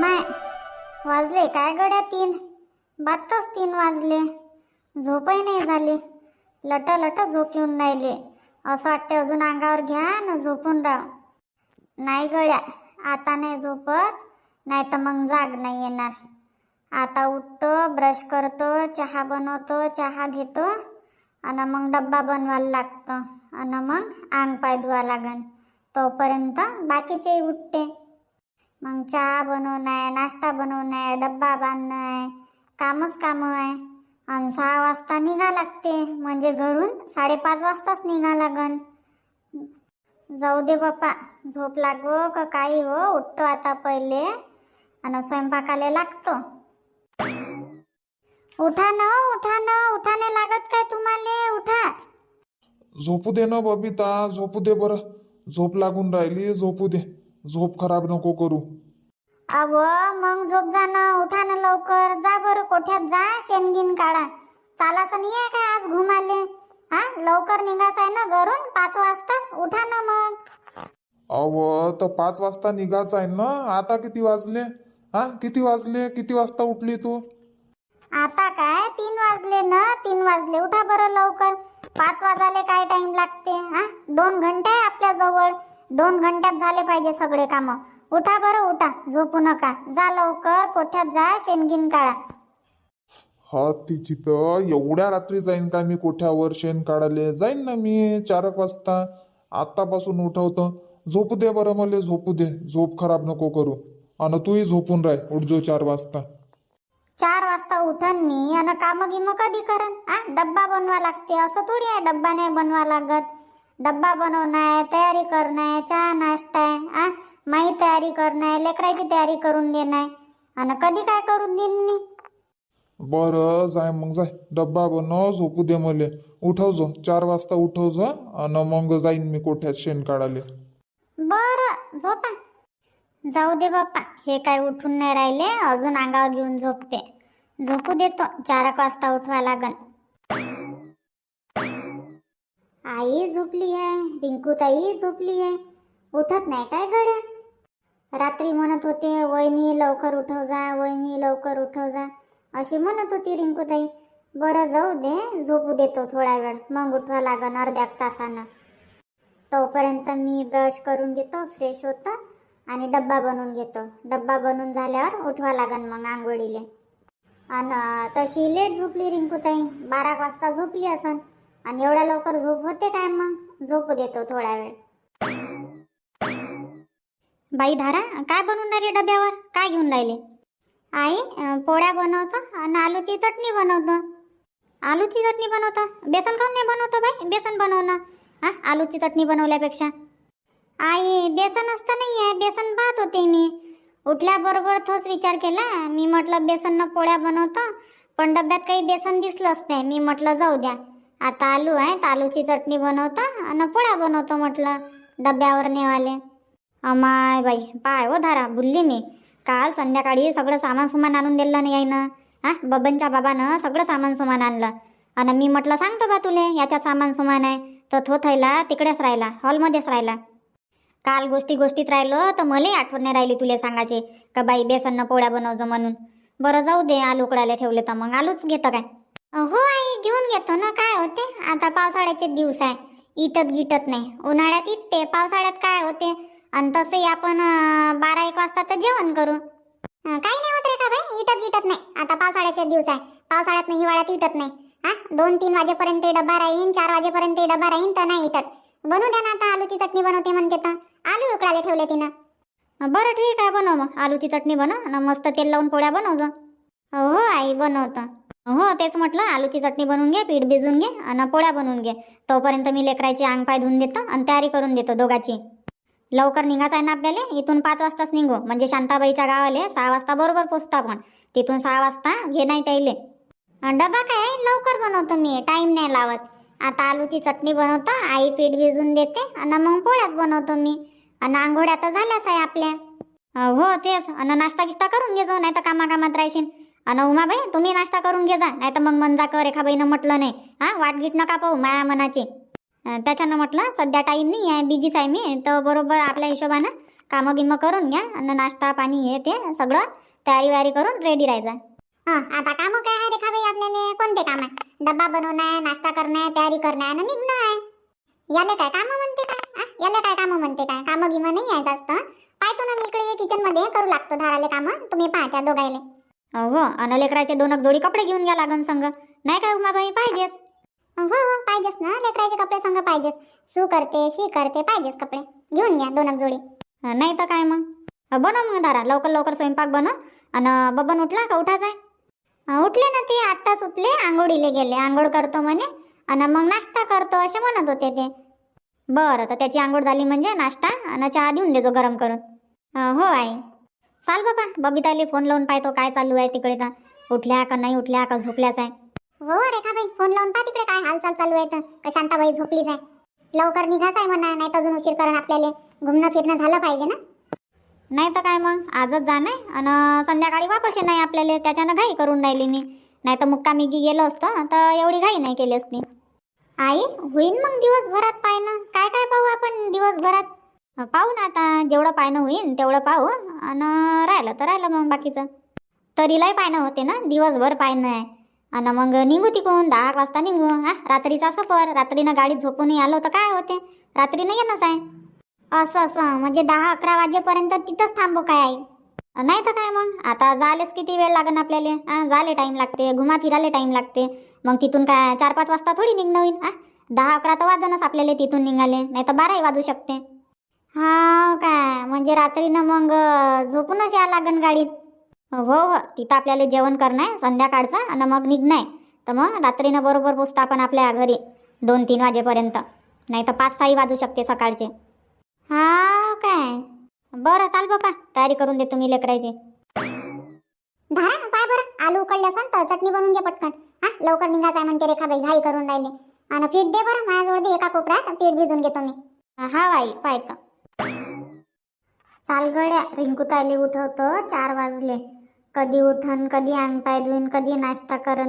माय वाजले काय गड्या तीन? बातच तीन वाजले. झोपही नाही झाली. लट लट झोप येऊन राहिले. असं वाटते अजून अंगावर घ्या ना झोपून राह. नाही गड्या आता नाही झोपत नाही तर मग जाग नाही येणार. आता उठतो ब्रश करतो चहा बनवतो चहा घेतो आणि मग डब्बा बनवायला लागतो. आणि मग अंग पाय धुवा लागन. तोपर्यंत बाकीचेही उठते. मग चहा बनवणं आहे नाश्ता बनवणं आहे डब्बा बांधणं आहे कामच कामं आहे. आणि सहा वाजता निघा लागते म्हणजे घरून साडेपाच वाजताच निघा लागन. जाऊ दे बाप्पा झोप लागो का काही हो उठतो आता पहिले. आणि स्वयंपाकाला लागतो. उठा ना उठा ना उठा नाही लागत काय तुम्हाला? उठा. झोपू दे ना बबिता झोपू दे बरं. झोप लागून राहिली झोपू दे. झोप खराब नको करू. अव मग झोप जा ना. उठा ना लवकर. जा बरं कोठ्यात जा. शेणगिन काढा. नाही आहे काय आज घुमाले? हा? लवकर निघाच आहे ना घरून? पाच वाजताच? उठा ना मग. अव तर पाच वाजता निघायचं आहे ना? आता किती वाजले? हा? किती वाजले? किती वाजता उठली तू? आता काय? तीन वाजले ना? तीन वाजले. उठा बरं लवकर. पाच वाजाले काय टाइम लागते? हा? दोन घंटे आहे आपल्या जवळ. दोन घंट्यात झाले पाहिजे सगळे कामं. उठा बरं उठा. झोपू नका. जा लवकर. कोठ्यात जा? शेणगिन काढा. हा तिची तर एवढ्या रात्री जाईन का मी? कोठ्यावर शेण काढायला जाईन ना मी? चार एक वाजता. आत्तापासून उठवतो. झोपू दे बरं मला झोपू दे. झोप खराब नको करू. आणि तूही झोपून राह. उठजो चार वाजता. चार वाजता उठन मी. आणि कामं गिमं कधी करन? आ? डब्बा बनवा लागते. असं थोडी आहे. डब्बा नाही बनवा लागत. डब्बा बनवणं आहे तयारी करणं आहे चहा नाश्ता आहे आ? माही तयारी करणं आहे लेकराची तयारी करून देणं. आहे आणि कधी काय करून देईन मी? बरं जाय मग जाय. डब्बा बनव झोपू दे मले. उठवजो चार वाजता उठवजो आणि मग जाईन मी कोठ्यात शेण काढाले बरं झोपा. जाऊ दे बाप्पा. हे काय उठून नाही राहिले अजून अंगावर घेऊन झोपते. झोपू देतो. चार वाजता उठवा लागन आई झोपली आहे रिंकूताई झोपली आहे. उठत नाही काय गड्या? रात्री म्हणत होते वहिनी लवकर उठव जा वहिनी लवकर उठव जा. अशी म्हणत होती रिंकूताई. बरं जाऊ दे झोपू देतो थोडा वेळ. मग उठवा लागन अर्ध्या तासानं. तोपर्यंत मी ब्रश करून घेतो फ्रेश होतं आणि डब्बा बनवून घेतो. डब्बा बनवून झाल्यावर उठवा लागन मग आंघोळीले. आणि तशी लेट झोपली रिंकूताई. बारा वाजता झोपली असन. आणि एवढ्या लवकर झोप होते काय मग? झोप देतो थोडा वेळ. बाई धारा काय बनवून राहिले डब्यावर? काय घेऊन राहिले? आई पोळ्या बनवतो आणि आलूची चटणी बनवतो. आलूची चटणी बनवतो? बेसन खाऊन नाही बनवतो बाई? बेसन बनवणं. हा आलूची चटणी बनवल्यापेक्षा. आई बेसन असतं नाही आहे बेसन पाहत होते मी. उठल्याबरोबर तोच विचार केला. मी म्हटलं बेसननं पोळ्या बनवतो पण डब्यात काही बेसन दिसलंच नाही. मी म्हटलं जाऊ द्या. आता आलू आहे तर आलूची चटणी बनवता? आणि पोळ्या बनवतो म्हटलं डब्यावर नेवाले. अमाय बाई पाय हो धारा भुलली मी. काल संध्याकाळी सगळं सामान सुमान आणून दिलं नाही ना हा बबनच्या बाबानं सगळं सामान सुमान आणलं. आणि मी म्हटलं सांगतो बा तुले याच्यात सामान सुमान आहे. तर तो थैला तिकडेच राहिला हॉलमध्येच राहिला. काल गोष्टी गोष्टीत राहिलो तर मलाही आठवण नाही राहिली तुले सांगायचे. का बाई बेसननं पोळ्या बनवतो म्हणून. बरं जाऊ दे आलू उकडायला ठेवले तर मग आलूच घेतं काय? हो आई घेऊन घेतो ना काय होते? आता पावसाळ्याचे दिवस आहे. इटत गिटत नाही. उन्हाळ्यात इटते पावसाळ्यात काय होते? आणि तसंही आपण बारा एक वाजता तर जेवण करू. काही नाही होत रे का बाई? इटत गिटत नाही. आता पावसाळ्याचे दिवस आहे. पावसाळ्यात नाही हिवाळ्यात इटत नाही. हा? दोन तीन वाजेपर्यंत डबा राहीन चार वाजेपर्यंत डबा राहीन तर नाही इटत. बनवू द्या ना आता आलूची चटणी बनवते म्हणते तर. आलू उकडायला ठेवले तिनं. बरं ठीक आहे बनव मग. आलूची चटणी बनव आणि मस्त तेल लावून पोळ्या बनव हो आई बनवतो. हो तेच म्हटलं आलूची चटणी बनवून घे पीठ भिजवून घे आणि पोळ्या बनवून घे. तोपर्यंत मी लेकराची अंग पाय धुवून देतो आणि तयारी करून देतो दोघाची. लवकर निघायचं आहे ना आपल्याला? इथून पाच वाजताच निघू. म्हणजे शांताबाईच्या गावाले सहा वाजता बरोबर पोचतो आपण. तिथून सहा वाजता घे नाही त्याईले डबा काय लवकर बनवतो मी. टाईम नाही लावत. आता आलूची चटणी बनवतो आई पीठ भिजून देते आणि मग पोळ्याच बनवतो मी. आणि आंघोळ्या तर झाल्याच आहे आपल्या. हो तेच. आणि नाश्ता गिश्ता करून घे जाऊ नाही तर कामाकामात राहशील अन उमाबाई तुम्ही नाश्ता करून घे जा नाही तर मग मन जा कर रेखाबाईनं म्हटलं नाही. हा वाट गीट नका पाहू माया मनाची. त्याच्यानं म्हटलं सध्या टाईम नाही आहे बिझीच आहे मी तर बरोबर आपल्या हिशोबानं कामं गिमं करून घ्या आणि नाश्ता पाणी हे ते सगळं तयारी वारी करून रेडी राहायचा. हा आता कामं काय आहे रेखाबाई आपल्याला? कोणते काम आहे? डब्बा बनवणं आहे नाश्ता करणं आहे तयारी करणं आहे आणि निघणं आहे. याले काय कामं म्हणते काय? याले काय कामं म्हणते काय? कामं गिमं नाही आहे जास्त. पाहतो ना मी इकडे किचनमध्ये करू लागतो धाराले कामं. तुम्ही पाहत्या दोघायले. हो आणि लेकराचे दोन जोडी कपडे घेऊन घ्या लागन संग. नाही काय उमाबाई पाहिजेच हो हो पाहिजेच ना लेकराचे कपडे संग पाहिजेच सू करते शी करते पाहिजेच कपडे. घेऊन घ्या दोन जोडी. नाही तर काय मग? बनव मग दारा लवकर लवकर स्वयंपाक बनव आणि बबन उठला का? उठाच आहे उठले ना ते आत्ताच उठले आंघोळीले गेले आंघोळ करतो म्हणे. आणि मग नाश्ता करतो असे म्हणत होते ते. बरं तर त्याची आंघोळ झाली म्हणजे नाश्ता आणि चहा देऊन देजो गरम करून. हो आई. चाल बाबा बबिताईले फोन लावून पाहतो काय चालू आहे तिकडे तर उठल्या का नाही उठल्या का झोपल्याच आहे. हो रेखाबाई फोन लावून पहा तिकडे काय हालचाल चालू आहे तर. का शांताबाई झोपलीच आहे. लवकर निघाच आहे म्हणा नाही तर अजून उशीर करण आपल्याला. घुमणं फिरणं झालं पाहिजे ना. नाही तर काय मग आजच जाणे आणि संध्याकाळी वापस नाही आपल्याला त्याच्यानं घाई करून राहिली मी. नाही तर मुक्कामी गी गेलो असतो तर एवढी घाई नाही केली असती. आई होईन मग दिवसभरात पाहणं. काय काय पाहू आपण दिवसभरात? पाहू ना आता जेवढं पाहणं होईन तेवढं पाहू. आणि राहिलं तर राहिलं मग बाकीचं. तरीलाही पाहणं होते ना दिवसभर पाहणं आहे. आणि मग निघू तिकून दहा एक वाजता निघू. हा रात्रीचा सफर. रात्रीनं गाडीत झोपून आलो तर काय होते? रात्रीनं येणंच आहे असं असं. म्हणजे दहा अकरा वाजेपर्यंत तिथंच थांबू काय आई? नाही तर काय मग? आता जालेच किती वेळ लागेल आपल्याला? हा जायला टाईम लागते. घुमा फिरायला टाईम लागते. मग तिथून काय चार पाच वाजता थोडी निघणं होईल? हा दहा अकरा तर वाजनच आपल्याला तिथून निघाले. नाही तर बाराही वाजू शकते. हा काय? म्हणजे रात्रीनं मग अं, झोपूनच या लागन गाडीत. हो हो. तिथं आपल्याला जेवण करणं आहे संध्याकाळचं आणि मग निघणं आहे तर मग रात्रीनं बरोबर पोचतो आपण आपल्या घरी दोन तीन वाजेपर्यंत. नाही तर पाच सहाही वाजू शकते सकाळचे. हा काय? बरं चाल बापा तयारी करून दे तुम्ही लेकरायची. धारा पाय बरं. आलू उकडले असन तर चटणी बनवून घे पटकन. हा लवकर निघायचं आहे म्हणते रेखाबाई घाई करून राहिले. आणि पीठ दे बरं माझ्याजवळ दे एका कोपऱ्यात पीठ भिजून घेतो मी. हा बाई पाहतो चाल गड्या रिंकू ताईले उठवतो चार वाजले. कधी उठन कधी अंग पाय धुईन कधी नाश्ता करन.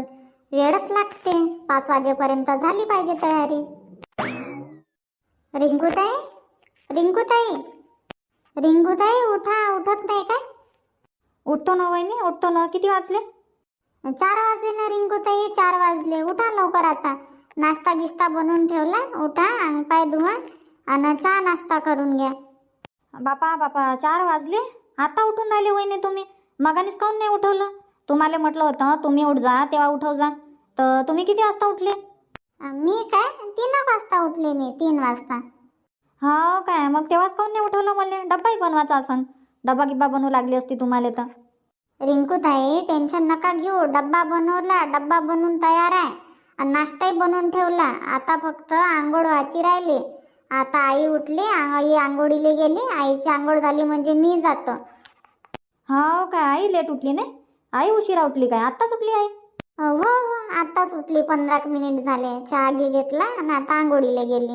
वेळच लागते. पाच वाजेपर्यंत झाली पाहिजे तयारी. रिंकू ताई रिंकू ताई रिंकू ताई उठा. उठत नाही काय? उठतो ना वहिनी उठतो ना. किती वाजले? चार वाजले ना रिंकू ताई चार वाजले. उठा लवकर आता. नाश्ता बिस्ता बनवून ठेवला. उठा अंग पाय धुवा. आणि चहा नाश्ता करून घ्या. बापा बापा चार वाजले. आता उठून राहिले वहिनी तुम्ही. मगानीच काऊन नाही उठवलं? तुम्हाला म्हटलं होतं तुम्ही उठ जा तेव्हा उठव जा. तर तुम्ही किती वाजता उठले? मी काय? तीन वाजता उठले मी तीन वाजता. हो काय? मग तेव्हाच काऊन नाही उठवलं मला? डब्बाही बनवायचा असन. डब्बा गिब्बा बनवू लागली असती तुम्हाला तर. रिंकू ताई टेन्शन नका घेऊ. डब्बा बनवला डब्बा बनवून तयार आहे. आणि नाश्ताही बनवून ठेवला. आता फक्त आंघोळ व्हायची राहिली. आता आई उठली आई आंघोळीला गेली आईची आंघोळ झाली म्हणजे मी जातो. हो काय आई लेट उठली नाही? आई उशिरा उठली काय? आत्ताच उठली आई? हो हो आताच उठली. पंधरा मिनिट झाले. चहा घे घेतला आणि आता आंघोळीला गेली.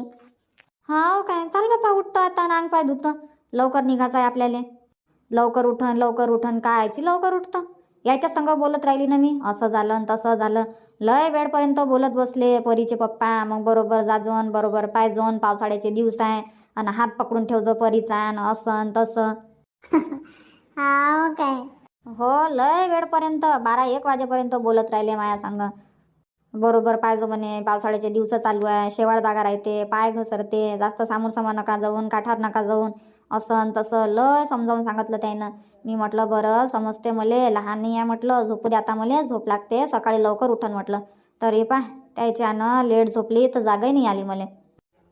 हो काय चाल बापा उठतो आता नांग पाय धुतो. लवकर निघायचं आहे आपल्याला. लवकर उठन लवकर उठन. कायची लवकर उठतं? याच्या संग बोलत राहिली ना मी. असं झालं तसं झालं. लय वेळपर्यंत बोलत बसले परीचे पप्पा. मग बरोबर जाजोन बरोबर पायजोन पावसाळ्याचे दिवस आहे. आणि हात पकडून ठेवजो परीचा आणि असं न तसं. हो काय? हो लय वेळपर्यंत बारा एक वाजेपर्यंत बोलत राहिले माया सांग. बरोबर पाहिजे म्हणे पावसाळ्याचे दिवस चालू आहे शेवाळ जागा राहते पाय घसरते जास्त सामोर समोर नका जाऊन काठार नका जाऊन. असं आणि तसं लय समजावून सांगितलं त्यानं. मी म्हटलं बरं समजते मले लहान आहे म्हटलं झोपू दे आता मले झोप लागते सकाळी लवकर उठन म्हटलं. तरी पा त्याच्यानं लेट झोपली तर जागाही नाही आली मले.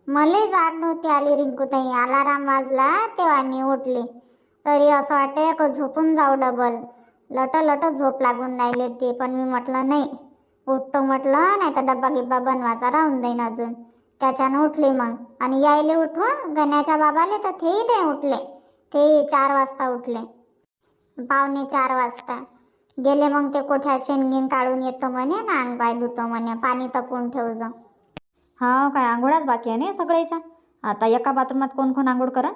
मला जाग नव्हती आली रिंकू ताई अलाराम वाजला तेव्हा मी उठली. तरी असं वाटते का झोपून जाऊ डबल. लट लट झोप लागून राहिली ते पण मी म्हटलं नाही उठतो म्हटलं नाही तर डब्बा गिब्बा बनवायचा राहून जाईन अजून. त्याच्यानं उठली मग. आणि यायले उठवून गण्याच्या बाबाले तर तेही नाही उठले. तेही चार वाजता उठले. पावणे चार वाजता. गेले मग ते कोठ्यात शेणगीन काढून येतो म्हणे ना अंग पाय धुतो म्हणे पाणी तपून ठेवजो. हा काय आंघोळाच बाकी आहे ना सगळ्याच्या? आता एका बाथरूमात कोण कोण आंघोळ करा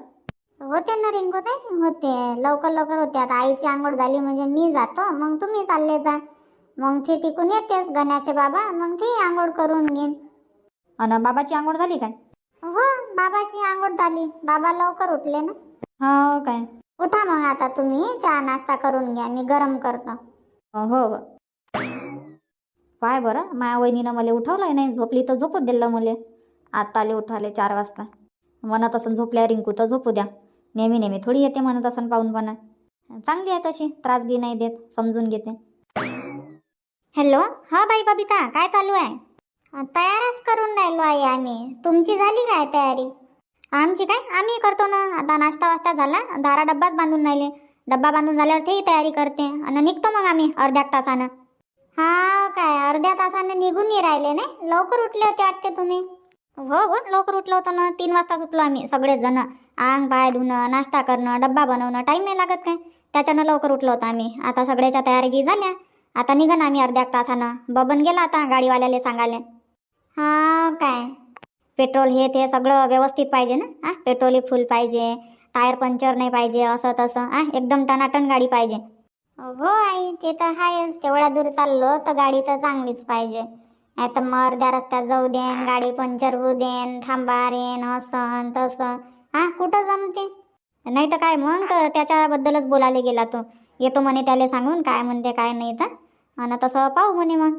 होते ना रिंकू ताई होते. लवकर लवकर होते. आता आईची आंघोळ झाली म्हणजे मी जातो. मग तुम्ही चालले जा. मग ते तिकून येतेच गण्याचे बाबा. मग ते आंघोळ करून घेईन. आणि बाबाची आंघोळ झाली काय? हो बाबाची आंघोळ झाली. बाबा लवकर उठले ना. हो काय? उठा मग आता तुम्ही चहा नाश्ता करून घ्या मी गरम करतो. हो हो पाय बरं माया वहिनीनं मला उठवलंय नाही झोपली तर झोपू दिलं मला. आत्ता आले उठाले चार वाजता. म्हणत असं झोपल्या रिंकू तर झोपू द्या. नेहमी नेहमी थोडी येते म्हणत असं पाहूनपणा. चांगली आहे तशी त्रास बी नाही देत समजून घेते. हॅलो हा बाई बबिता काय चालू आहे? तयारच करून राहिलो आहे आम्ही. तुमची झाली काय तयारी? आमची काय? आम्ही करतो ना. आता नाश्ता वास्ता झाला. दारा डब्बाच बांधून राहिले. डब्बा बांधून झाल्यावर तेही तयारी करते. आणि निघतो मग आम्ही अर्ध्या तासानं. हा काय? अर्ध्या तासानं निघून नाही राहिले नाही. लवकर उठले होते वाटते तुम्ही. हो हो. लवकर उठलो होतो ना. तीन वाजता उठलो आम्ही सगळेच जण आंग पाय धुणं नाश्ता करणं डब्बा बनवणं टाईम नाही लागत काय? त्याच्यानं लवकर उठलो होतो आम्ही. आता सगळ्याच्या तयारी झाल्या. आता निघन आम्ही अर्ध्या तासानं. बबन गेला आता गाडीवाल्याला सांगायला. हा काय? पेट्रोल हे ते सगळं व्यवस्थित पाहिजे ना? हां पेट्रोल फुल पाहिजे टायर पंक्चर नाही पाहिजे असं तसं. हां एकदम टनाटन गाडी पाहिजे. हो आई ते तर आहेच. तेवढ्या दूर चाललो तर गाडी तर चांगलीच पाहिजे. नाही तर मग अर्ध्या रस्त्यात जाऊ देन गाडी पंक्चर होऊ देन थांबा रेन असं तसं. हा कुठं जमते? नाही तर काय मग? त्याच्याबद्दलच बोलायला गेला तो. येतो म्हणे त्याला सांगून काय म्हणते काय नाही तर. आणि तसं पाहू म्हणे मग.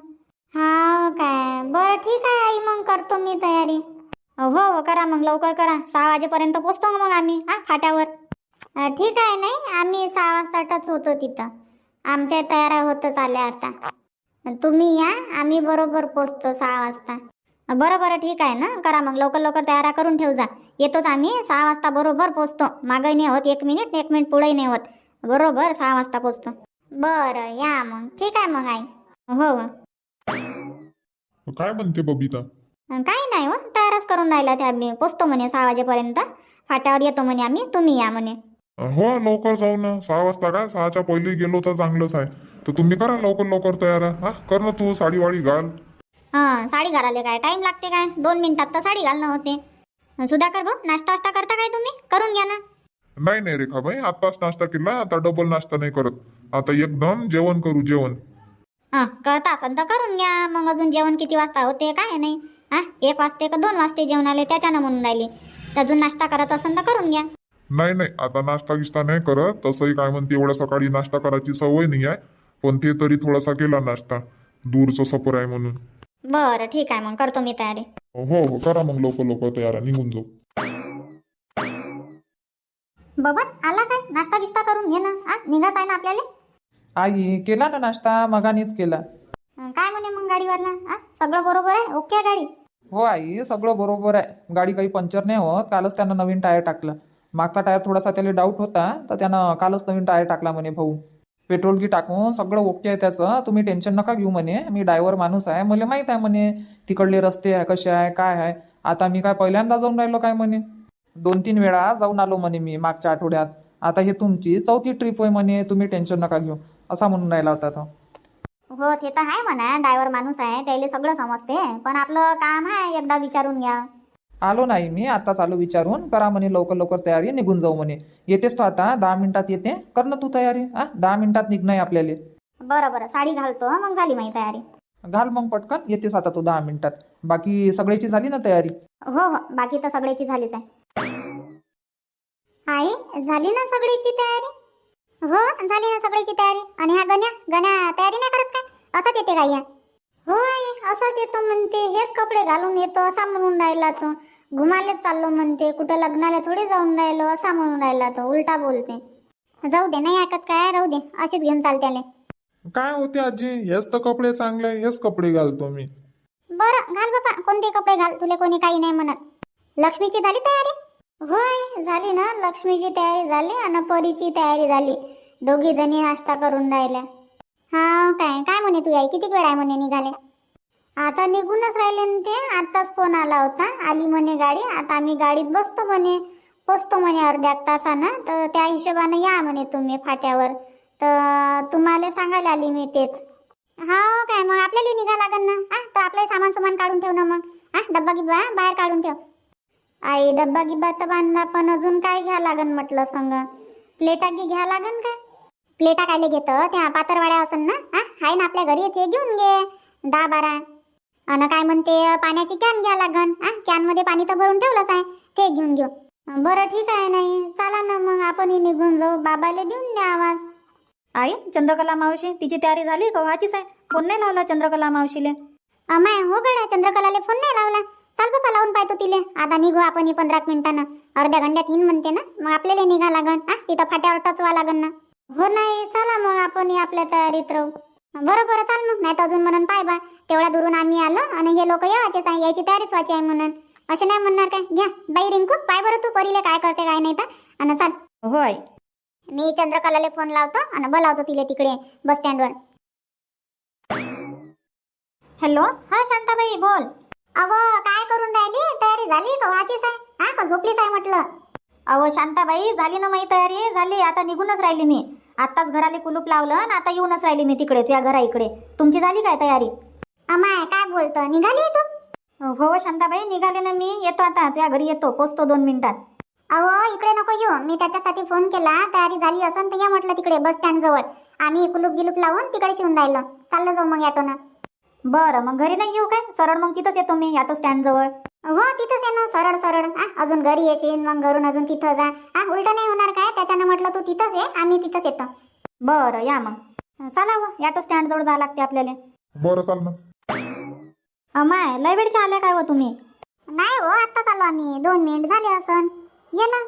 हा काय? बरं ठीक आहे आई मग करतो मी तयारी. हो हो करा मग लवकर करा. सहा वाजेपर्यंत पोचतो मग आम्ही हा फाट्यावर. ठीक आहे नाही आम्ही सहा वाजताच होतो तिथं. आमच्या तयाऱ्या होतच आल्या आता. तुम्ही या आम्ही बरोबर पोचतो सहा वाजता. बरं बरं ठीक आहे ना? करा मग लवकर लवकर तयाऱ्या करून ठेव जा येतोच आम्ही सहा वाजता बरोबर पोचतो. मागही नाही होत एक मिनिट एक मिनिट पुढेही नाही होत. बरोबर सहा वाजता पोचतो. बरं या मग. ठीक आहे मग आई. हो. हो. काय म्हणते बबिता? काही नाही हो तयारच करून राहिला त्या आम्ही. पोचतो म्हणे सहा वाजेपर्यंत. फाट्यावर येतो म्हणे आम्ही तुम्ही या म्हणे. हो लवकर जाऊ ना. सहा वाजता का? सहाच्या पहिले गेलो तर चांगलंच आहे. तर तुम्ही करा लवकर लवकर तयार. हा कर ना तू साडी वाडी घाल. हां साडी घालायला काय? टाइम लागते काय? दोन मिनिटात तर साडी घालणं होते. सुधाकर भाऊ नाश्ता वास्ता करता काय तुम्ही? करून घ्या ना. नाही नाही रेखाबाई. आताच नाश्ता केला. आता डबल नाश्ता नाही करत. आता एकदम जेवण करू जेवण. हां करता असेल तर करून घ्या. मग अजून जेवण किती वाजता होते काय नाही. हां एक वाजते का दोन वाजते जेवणाले त्याच्यानं म्हणून राहिली. तर अजून नाश्ता करत असेल तर करून घ्या. नाही नाही आता नाश्ता गिश्ता नाही करत. तसंही काय म्हणते एवढ्या सकाळी नाश्ता करायची सवय नाही आहे. पण ते तरी थोडासा केला नाश्ता. दूरचं सफर आहे म्हणून. बरं ठीक आहे. मग करतो मी तयारी. हो हो करा मग लवकर लवकर तयार निघून जाऊ. बबन आला काय? नाश्ता बिस्ता करून घे ना. आ निघाच आहे ना आपल्याला? आई केला ना नाश्ता? मगानीच केला. अं, काय म्हणे मग गाडीवरला आ सगळं बरोबर आहे? ओके आहे गाडी? हो आई सगळं बरोबर आहे. गाडी काही पंक्चर नाही होत. कालच त्यानं नवीन टायर टाकलं. मागचा टायर थोडासा त्याला डाऊट होता तर त्यानं कालच नवीन टायर टाकला म्हणे भाऊ. पेट्रोल की टाकून सगळं ओके आहे त्याचं. तुम्ही टेन्शन नका घेऊ म्हणे. मी ड्रायव्हर माणूस आहे. मला माहीत आहे म्हणे तिकडले रस्ते आहे कसे आहे काय आहे. आता मी काय पहिल्यांदा जाऊन राहिलो काय म्हणे? दोन तीन वेळा जाऊन आलो म्हणे मी मागच्या आठवड्यात. आता हे तुमची चौथी ट्रिप आहे म्हणे. तुम्ही टेन्शन नका घेऊ. असा म्हणून राहिला होता तो. हो ते तर आहे म्हणा ड्रायव्हर माणूस आहे त्याला सगळं समजते. पण आपलं काम आहे एकदा विचारून घ्या. आलो नाही मी आता चालू विचारून करा म्हणे लवकर लवकर तयारी निघून जाऊ म्हणे. येतेस तो आता दहा मिनिटात येते. कर ना तू तयारी हा? दहा मिनिटात निघणं आपल्याला. बरं बरं साडी घालतो मग झाली माझी तयारी. घाल मग पटकन येतेस आता तू दहा मिनिटात. बाकी सगळ्याची झाली ना तयारी? हो हो बाकी तर सगळ्याची झालीच आहे. आई झाली ना सगळीची तयारी? हो झाली ना सगळ्याची तयारी. आणि ह्या गण्या गण्या तयारी नाही करत काय? असंच येते काय या हो आई असंच येतो म्हणते. हेच कपडे घालून येतो असा म्हणून राहिला तो. घुमालेच चाललो म्हणते. कुठं लग्नाला थोडी जाऊन राहिलो असा म्हणून राहिला तो. उलटा बोलते. जाऊ दे नाही ऐकत काय राहू दे. अशीच घेऊन चालते काय होते आजी? हेच तर कपडे चांगले हेच कपडे घालतो मी. बरं घाल बाबा कोणते कपडे घाल? तुला कोणी काही नाही म्हणत. लक्ष्मीची झाली तयारी? होय झाली ना? लक्ष्मीची तयारी झाली आणि परीची तयारी झाली. दोघी जणी नाश्ता करून राहिल्या. हा काय काय म्हणे तू आई? किती वेळ आहे म्हणे निघाले? आता निघूनच राहिले ना ते. आताच फोन आला होता. आली म्हणे गाडी. आता आम्ही गाडीत बसतो म्हणे. पोचतो म्हणे अर्ध्या तासानं. तर त्या हिशोबानं या म्हणे तुम्ही फाट्यावर. तर तुम्हाला सांगायला आली मी तेच. हा काय मग आपल्याला निघा लागन ना? हा तर आपलं सामान सुमान काढून ठेव ना मग. हा डब्बा गिब्बा बाहेर काढून ठेव. आई डब्बा गिब्बा तर बांधला पण अजून काय घ्या लागन म्हटलं संग? प्लेटा गी घ्या लागन काय प्लेटा कायले घेतं? त्या पातरवाड्या असन ना? हा? आहे ना आपल्या घरी ते घेऊन घे. दहा बारा. अन काय म्हणते पाण्याची कॅन घ्या लागन. हा? कॅनमध्ये पाणी तर भरून ठेवलंच आहे. ते घेऊन घेऊ. बरं ठीक आहे नाही. चला ना मग आपणही निघून जाऊ. बाबाले देऊन द्या आवाज. आई चंद्रकला मावशी तिची तयारी झाली का? हो, व्हायचीच आहे. फोन नाही लावला चंद्रकला मावशीले. अमाय हो गड्या चंद्रकलाले फोन नाही लावला. चाल बाबा लावून पाहतो तिले. आता निघू आपण पंधरा मिनिटानं. अर्ध्या घंट्यात येईन म्हणते ना. मग आपल्याला निघा लागन. हा तिथं फाट्यावर टचवा लागन ना. हो नाही चला मग आपण आपल्या तयारीत राहू. बरं बरं चाल मग. नाही तर अजून म्हणून पाय बा. तेवढ्या दुरून आम्ही आलो आणि हे लोक यावाचेच आहे यायची तयारीच व्हायची आहे म्हणून. असे नाही म्हणणार काय? घ्या. बाई रिंकू पाय बरं तू. परीले काय करते काय नाही तर. आणि चाल. हो आई मी चंद्रकलाले फोन लावतो आणि बोलावतो तिले तिकडे बस स्टँडवर. हॅलो. हा शांताबाई बोल. अहो काय करून राहिली? तयारी झाली का व्हायचीच आहे हा का झोपलीच आहे म्हटलं? अहो शांताबाई झाली ना माझी तयारी? झाली आता निघूनच राहिली मी. आत्ताच घराले कुलूप लावलं आणि आता येऊनच राहिली मी तिकडे तुझ्या घरा इकडे. तुमची झाली काय तयारी? अमाय काय बोलतो? निघाली तू? हो हो शांताबाई निघाले ना मी. येतो आता तुझ्या घरी येतो. पोचतो दोन मिनिटात. अहो इकडे नको येऊ. मी त्याच्यासाठी फोन केला. तयारी झाली असन तर ये म्हटलं तिकडे बस स्टँड जवळ आम्ही कुलूप गिलूप लावून तिकडे शिवून राहिलो. चाललो जाऊ मग ऑटोनं. बरं मग घरी नाही येऊ काय? सरळ मग तिथंच येतो मी ऑटो स्टँड जवळ. हो तिथंच आहे ना सरळ सरळ. हा अजून घरी येशील मग घरून अजून तिथं जा. हा उलट नाही होणार काय? त्याच्यानं म्हटलं तू तिथंच ये आम्ही तिथंच येतो. बरं या मग. चला व ऑटो स्टँड जवळ जावं लागते आपल्याला. बरं चाल ना. अमाय लय वेळचे आले काय व तुम्ही? नाही हो आत्ताच आलो आम्ही. दोन मिनिट झाले असन. ये ना.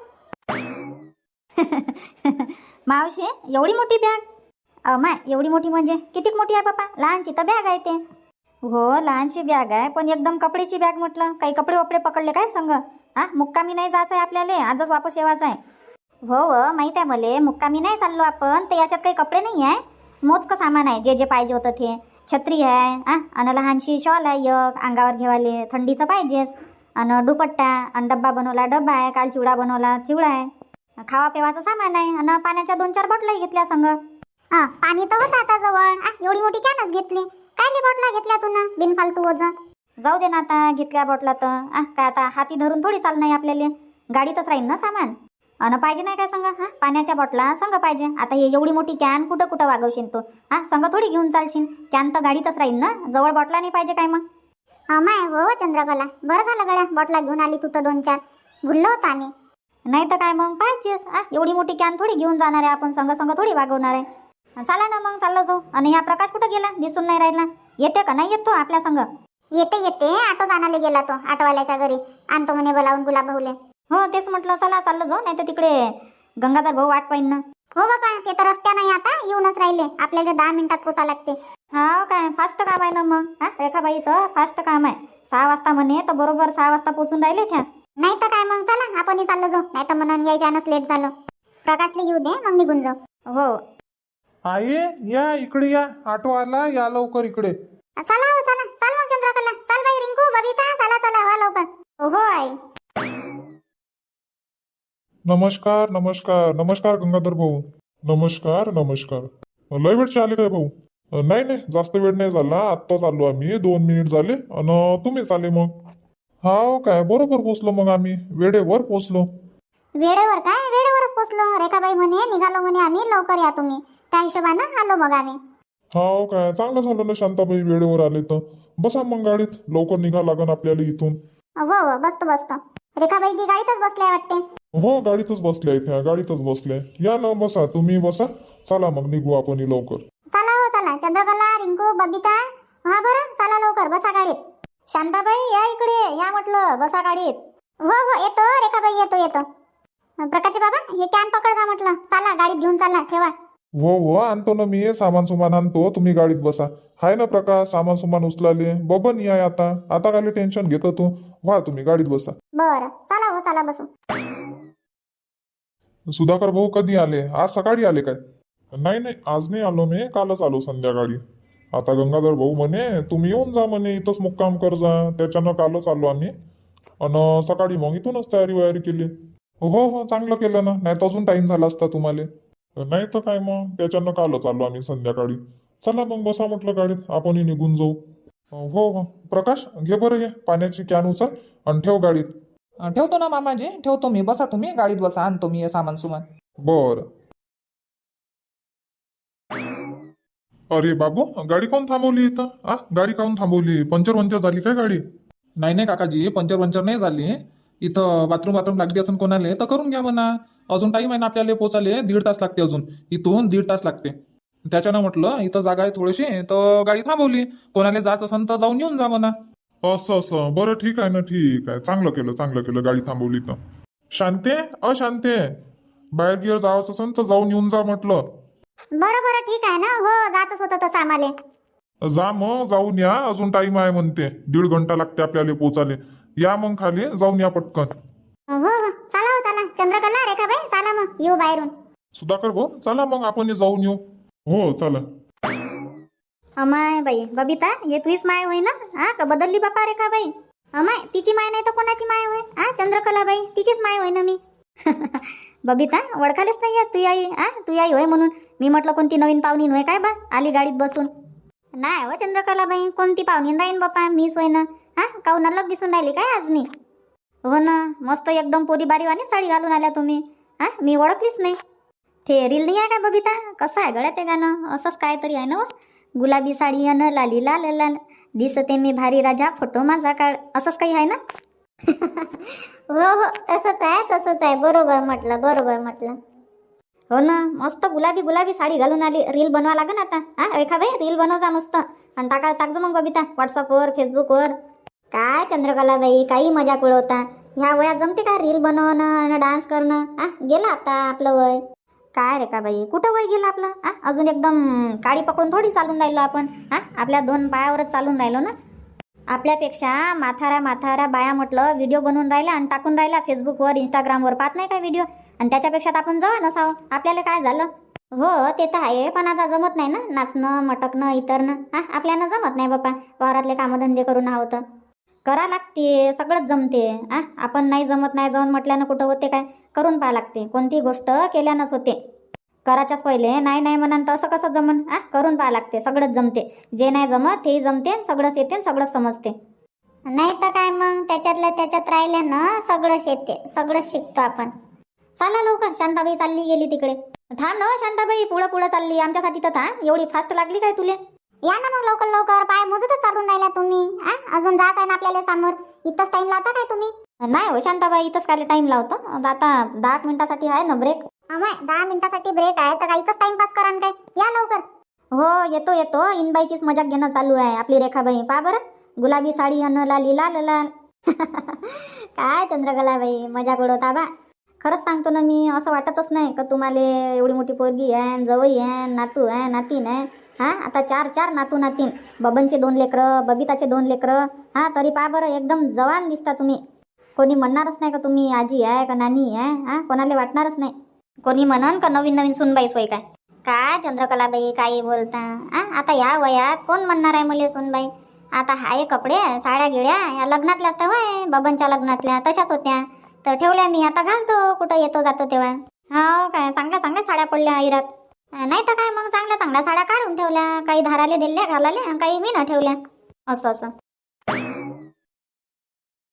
मावशी एवढी मोठी बॅग अमाय एवढी मोठी म्हणजे? कितीक मोठी आहे बापा लहानशी तर बॅग आहे ते. हो लहानशी बॅग आहे पण एकदम कपड्याची बॅग म्हटलं. काही कपडे वपडे पकडले काय संग? हा मुक्कामी नाही जायचं आहे आपल्याला. आजच वापस येवायचं आहे हो हो माहीत आहे मले. मुक्कामी नाही चाललो आपण. तर याच्यात काही कपडे नाही आहे? मोजकं सामान आहे जे जे पाहिजे होतं ते. छत्री आहे आ आणि लहानशी शॉल आहे एक. अंगावर घेवाले थंडीचं पाहिजेच. आणि दुपट्टा आणि डब्बा बनवला डब्बा आहे काल चिवडा बनवला चिवडा आहे. खावा पिवाचं सामान आहे आणि पाण्याच्या दोन चार बॉटलाही घेतल्या संग. हा पाणी तर होतं आता जवळ. एवढी मोठी कॅनच घेतली. काय नाही बॉटला घेतल्या तू ना बिनफालतू ओझं. जाऊ दे ना आता घेतल्या बॉटला तर. आ काय आता हाती धरून थोडी चाल नाही आपल्याला. गाडीतच राहील ना सामान. अन पाहिजे नाही काय संग? हा पाण्याच्या बॉटला संग पाहिजे. आता हे एवढी मोठी कॅन कुठं कुठं वागवशील तू? हा संग थोडी घेऊन चालशील. कॅन तर गाडीतच राहील ना? जवळ बॉटला नाही पाहिजे काय मग? अमाय हो चंद्रकला. बरं झालं गड्या बॉटला घेऊन आली तू तर दोन चार. भुललो होता आम्ही. नाही तर काय मग? पाहिजेच. आ एवढी मोठी कॅन थोडी घेऊन जाणार आहे आपण. संग संग थोडी वागवणार आहे. चला ना मग चाललो जाऊ. आणि ह्या प्रकाश कुठं गेला? दिसून नाही राहिला. येते का? नाही येतो आपल्या संग? येते येते. ऑटो जाणाले गेला तो ऑटोवाल्याच्या घरी. आणतो म्हणे बोलावून गुलाब भाऊले हो तेच म्हटलं चला चाललो जाऊ. नाही तर तिकडे गंगाधर भाऊ वाट पाहिन ना. हो बाबा ते तर रस्त्या नाही आता येऊनच राहिले. आपल्याला दहा मिनिटात पोचा लागते. हा काय? फास्ट काम आहे ना मग? हा रेखाबाईचं फास्ट काम आहे. सहा वाजता म्हणे तर बरोबर सहा वाजता पोचून राहिले त्या. नाही तर काय मग चला आपणही चाललो जाऊ. नाही तर म्हणून यायच्यानंच लेट झालं. प्रकाशला येऊ दे मग निघून जाऊ. हो. आई या इकडे या. ऑटो आला या लवकर इकडे. चला हो चला. चल मग चंद्रकला. चल बाई रिंकू बबिता. चला चला. वा लवकर. हो आई नमस्कार नमस्कार. नमस्कार गंगाधर भाऊ. नमस्कार नमस्कार. लय वेळचे आले काय भाऊ. नाही नाही. जास्त वेळ नाही झाला. आत्ताच आलो आम्ही. दोन मिनिट झाले. आणि तुम्हीच आले मग. हाव काय? बरोबर पोचलो मग आम्ही. वेळेवर पोचलो. वेळेवर काय? वेळेवरच पोचलो. रेखाबाई म्हणे निघालो म्हणे आम्ही. लवकर या तुम्ही. त्या हिशोबानं आलो मग आम्ही. हाव काय? चांगलं झालं ना शांताबाई वेळेवर आले तर. बसा मग गाडीत. लवकर निघा लागन आपल्याला इथून. हो हो. बसतो बसतो. रेखाबाई ती गाडीतच बसल्या वाटते. हो गाडीतच बसल्या इथे. गाडीतच बसल्या. या ना बसा. तुम्ही बसा. चला मग निघू आपण लवकर. चला हो चला. चंद्रकला रिंकू बबिता. हा बरं. चला लवकर. बसा गाडीत. शांताबाई या इकडे. या म्हटलं. बसा गाडीत. हो हो. येतो. रेखाबाई येतो येतो. प्रकाशचे बाबा हे कॅन पकड म्हटलं. चला गाडीत घेऊन चला ठेवा. हो हो आणतो ना मी सामान सुमान आणतो तुम्ही गाडीत बसा. हाय ना प्रकाश सामान सुमान उचलाले. बबन या आता. आता काय टेन्शन घेतो तू? व्हा तुम्ही गाडीत बसा. बरं चला हो चला बसू. सुधाकर भाऊ कधी आले? आज सकाळी आले काय? नाही नाही आज नाही आलो मी. कालच आलो संध्याकाळी. आता गंगाधर भाऊ म्हणे तुम्ही येऊन जा म्हणे इथंच मुक्काम कर जा. त्याच्यानं कालच आलो आम्ही. आणि सकाळी मग इथूनच तयारी वयारी केली. हो हो चांगलं केलं ना. नाही तर अजून टाइम झाला असता तुम्हाला. नाही तर काय मग? त्याच्यानं कालच आलो आम्ही संध्याकाळी. चला मग बसा म्हटलं गाडीत. आपणही निघून जाऊ. हो हो. प्रकाश घे बरं ये पाण्याची कॅन उचल आणि ठेव गाडीत. अं, ठेवतो ना मामाजी. ठेवतो मी. बसा तुम्ही. गाडीत बसा. आणतो मी हे सामान सुमान. बर. अरे बाबू गाडी कोण थांबवली इथं? आ गाडी काऊन थांबवली? पंचर वंचर झाली काय गाडी? नाही नाही काकाजी. पंचर वंचर नाही झाली. इथं बाथरूम बाथरूम लागली असेल कोणाले तर करून घ्या म्हणा. अजून टाईम आहे ना आपल्याला पोचाले दीड तास लागते अजून. इथून दीड तास लागते. त्याच्यानं म्हटलं इथं जागा आहे थोडीशी तर गाडी थांबवली. कोणाला जायचं असेल तर जाऊन येऊन जा म्हणा. असं असं. बरं ठीक आहे ना ठीक आहे. चांगलं केलं चांगलं केलं गाडी थांबवली तर शांते अशांते. बाहेर गिअर जावंच असेल तर जाऊन येऊन जा म्हटलं. बरं बरं ठीक आहे ना. हो जातच होतं तसं आम्हाला. जा मग जाऊन या. अजून टाइम आहे म्हणते. दीड घंटा लागते आपल्याला पोचाले या मग खाली जाऊन या पटकन. हो हो चला हो चला. चंद्रकला रेखाबाई चला मग. येऊ बाहेरून. सुधाकर भाऊ चला मग आपण जाऊन येऊ. हो चला. अमाय बाई बबिता हे तुझीच माय होय ना? हा का बदलली बापा रेखा बाई अमाय तिची माय नाही तर कोणाची माय होय? हा चंद्रकला बाई तिचीच माय होय ना मी? बबिता ओळखालेच नाही येत तू आई हा तू आई होय म्हणून. मी म्हटलं कोणती नवीन पाहुणी होय काय बा? आली गाडीत बसून. नाही हो चंद्रकला बाई कोणती पाहुणी? राहीन बापा मीच होय ना. हा? काऊन अलग दिसून राहिली काय आज मी? हो ना मस्त एकदम पोरी बारीवानी साडी घालून आल्या तुम्ही. हा? मी ओळखलीच नाही. ते रील नाही आहे का बबिता? कसं आहे गळ्यात ते गाणं? असंच काहीतरी आहे ना हो? गुलाबी साडी अन लाली लाल लाल. दिसते मी भारी राजा फोटो माझा काळ असंच काही आहे ना? हो हो तसंच आहे तसंच आहे. बरोबर म्हटलं बरोबर म्हटलं. हो ना मस्त गुलाबी गुलाबी साडी घालून आली. रील बनवा लागेल आता. हा रेखाबाई रील बनवजा मस्त. आणि टाका टाकजो मग बबिता. व्हॉट्सअपवर फेसबुकवर काय चंद्रकलाबाई काही मजाक उडवता ह्या वयात जमते का रील बनवणं आणि डान्स करणं? आ गेला आता आपलं वय. काय रेखाबाई कुठं वय गेलं आपलं? आ अजून एकदम काळी पकडून थोडी चालून राहिलो आपण. हा आपल्या दोन पायावरच चालून राहिलो ना? आपल्यापेक्षा माथारा माथारा बाया म्हटलं व्हिडिओ बनवून राहिल्या आणि टाकून राहिला फेसबुकवर इंस्टाग्रामवर पाहत नाही का व्हिडिओ आणि त्याच्यापेक्षा तर आपण जाऊ नसावं आपल्याला काय झालं? हो ते तर आहे पण आता जमत नाही ना. नाचणं मटकणं इतरनं हा आपल्याला जमत नाही बापा वावरातले कामधंदे करून आहोत. करा लागते सगळंच जमते. आ आपण नाही जमत नाही जाऊन म्हटल्यानं कुठं होते काय? करून पाहा लागते. कोणती गोष्ट केल्यानंच होते. कराच्याच पहिले. नाही नाही म्हणान तर असं कसं जमन? आ करून पाहा लागते. सगळंच जमते. जे नाही जमत तेही जमते सगळंच येते सगळंच समजते. नाही तर काय मग? त्याच्यातल्या त्याच्यात राहिल्यानं सगळं शेते सगळं शिकतो आपण. चला लवकर. शांताबाई चालली गेली तिकडे. थांब ना शांताबाई. पुढं पुढं चालली. आमच्यासाठी तर थांब. एवढी फास्ट लागली काय तुले? या ना मग लवकर लवकर. पाय मोजतच चालून राहिला तुम्ही. आ अजून जात आहे ना आपल्याला समोर. इथंच टाइम लावता काय तुम्ही? नाही हो शांताबाई इथंच काय टाइम लावतो. आता दहा मिनिटासाठी आहे ना ब्रेक अमाय दहा मिनिटासाठी ब्रेक आहे तर काहीच टाइमपास करा न काय या लवकर. हो येतो येतो. इनबाईचीच मजाक घेणं चालू आहे आपली रेखाबाई पा बरं. गुलाबी साडी अन लाली लाल लाल. काय चंद्रकलाबाई मजाक उडवता बा. खरंच सांगतो ना मी असं वाटतच नाही का तुम्हाला एवढी मोठी पोरगी आहे जवई आहे नातू आहे नातीन आहे. हा आता चार चार नातू नातीन. बबनचे दोन लेकरं बबिताचे दोन लेकरं. हा तरी पा बरं एकदम जवान दिसता तुम्ही. कोणी म्हणणारच नाही का तुम्ही आजी आहे का नानी आहे? हा कोणाला वाटणारच नाही. कोणी म्हणन का नवीन नवीन सुनबाई सोय काय? काय चंद्रकलाबाई काही बोलता? आ? आता या वयात कोण म्हणणार आहे मुले सुनबाई? आता हाय कपडे साड्या गिड्या या लग्नातल्याच तर वय बबनच्या लग्नातल्या तशाच होत्या. तर ठेवल्या मी आता घालतो कुठं येतो जातो तेव्हा. हो काय चांगल्या चांगल्या साड्या पडल्या आईरात. नाही तर काय मग चांगल्या चांगल्या साड्या काढून ठेवल्या काही धाराले दिल्या घालाले काही मी न ठेवल्या. असं असं.